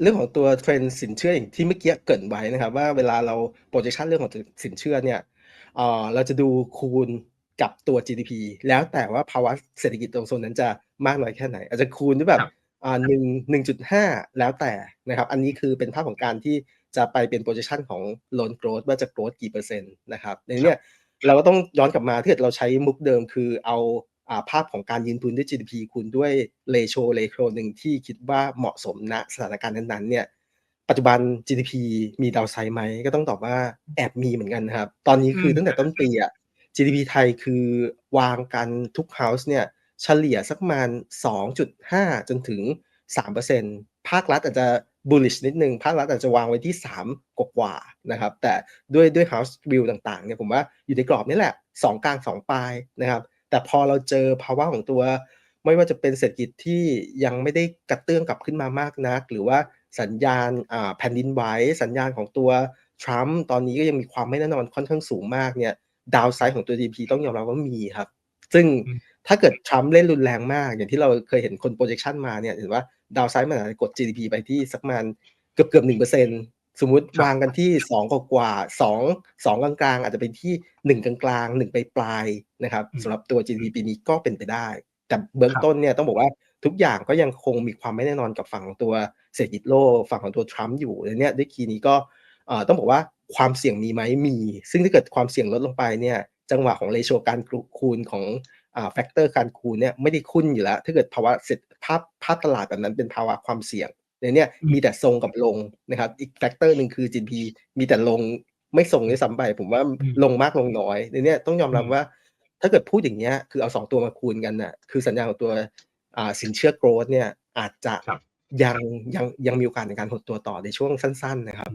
เรื่องของตัว trend สินเชื่ออย่างที่เมื่อกี้เกริ่นไว้นะครับ ว่าเวลาเรา projection เรื่องของสินเชื่อเนี่ยเอ่อเราจะดูคูณกับตัว GDP แล้วแต่ว่าภาวะเศรษฐกิจตรงโซนนั้นจะมากน้อยแค่ไหน อาจจะคูณด้วยแบครับบอ่าหนึ่งหนึ่งจุดห้าแล้วแต่นะครับ อันนี้คือเป็นภาพของการที่จะไปเป็น projection ของ loan growth ว่าจะ growth กี่เปอร์เซ็นต์นะครับในเนี้ยเราก็ต้องย้อนกลับมาถ้าเกิดเราใช้มุกเดิมคือเอาอ่า ภาพของการยืนทุนด้วย GDP คูณด้วย ratio ratio หนึ่งที่คิดว่าเหมาะสมณสถานการณ์นั้นๆเนี่ยปัจจุบัน GDP มีดาวไซด์ไหมก็ต้องตอบว่าแอบมีเหมือนกันนะครับ ตอนนี้คืออืมตั้งแต่ต้นปีอะ GDP ไทยคือวางกันทุก house เนี่ยเฉลี่ยสักประมาณ 2.5 จนถึง 3%ภาครัฐอาจจะ bullish นิดนึง ภาครัฐอาจจะวางไว้ที่ 3 กว่าๆนะครับ แต่ด้วยด้วย house view ต่างๆเนี่ยผมว่าอยู่ในกรอบนี้แหละ 2 กลาง 2 ปลายนะครับ แต่พอเราเจอภาวะของตัว ไม่ว่าจะเป็นเศรษฐกิจที่ยังไม่ได้กระเตื้องกลับขึ้นมามากนัก หรือว่าสัญญาณอ่าแผ่นดินไหวสัญญาณของตัวทรัมป์ตอนนี้ก็ยังมีความไม่แน่นอนค่อนข้างสูงมากเนี่ยดาวไซด์ของตัว GDP ต้องยอมรับว่ามีครับ ซึ่งอืมถ้าเกิดทรัมป์เล่นรุนแรงมาก อย่างที่เราเคยเห็นคน projection มาเนี่ยเห็นว่าดาวไซด์มันอาจจะกด GDP ไปที่สักประมาณเกือบเกือบหนึ่งเปอร์เซ็น สมมุติครับวางกันที่สองกว่าๆสองสองกลางๆ อาจจะเป็นที่หนึ่งกลางๆหนึ่งไปปลายๆนะครับอืมสำหรับตัว GDP ปีนี้ก็เป็นไปได้ แต่เบื้องครับต้นเนี่ยต้องบอกว่าทุกอย่างก็ยังคงมีความไม่แน่นอนกับฝั่งของตัวเศรษฐกิจโลกฝั่งของตัวทรัมป์อยู่และเนี่ยด้วยคีย์นี้ก็เอ่อต้องบอกว่าความเสี่ยงมีไหมมี ซึ่งถ้าเกิดความเสี่ยงลดลงไปเนี่ยจังหวะของเรโชการคูณของอ่าแฟกเตอร์การคูณเนี่ยไม่ได้คุ้นอยู่แล้ว ถ้าเกิดภาวะเศรษฐภาพภาพตลาดแบบนั้นเป็นภาวะความเสี่ยง ในเนี่ยอืมมีแต่ทรงกับลงนะครับ อีกแฟกเตอร์หนึ่งคือ GDP มีแต่ลงไม่ทรงด้วยซ้ำไป ผมว่าอืมลงมากลงน้อยในเนี่ยต้องยอมรับอืมว่า ถ้าเกิดพูดอย่างเงี้ยคือเอาสองตัวมาคูณกันน่ะคือสัญญาณของตัวอ่าสินเชื่อโกรดเนี่ยอาจจะครับยังยังยังมีโอกาสในการหดตัวต่อในช่วงสั้น ๆ นะครับ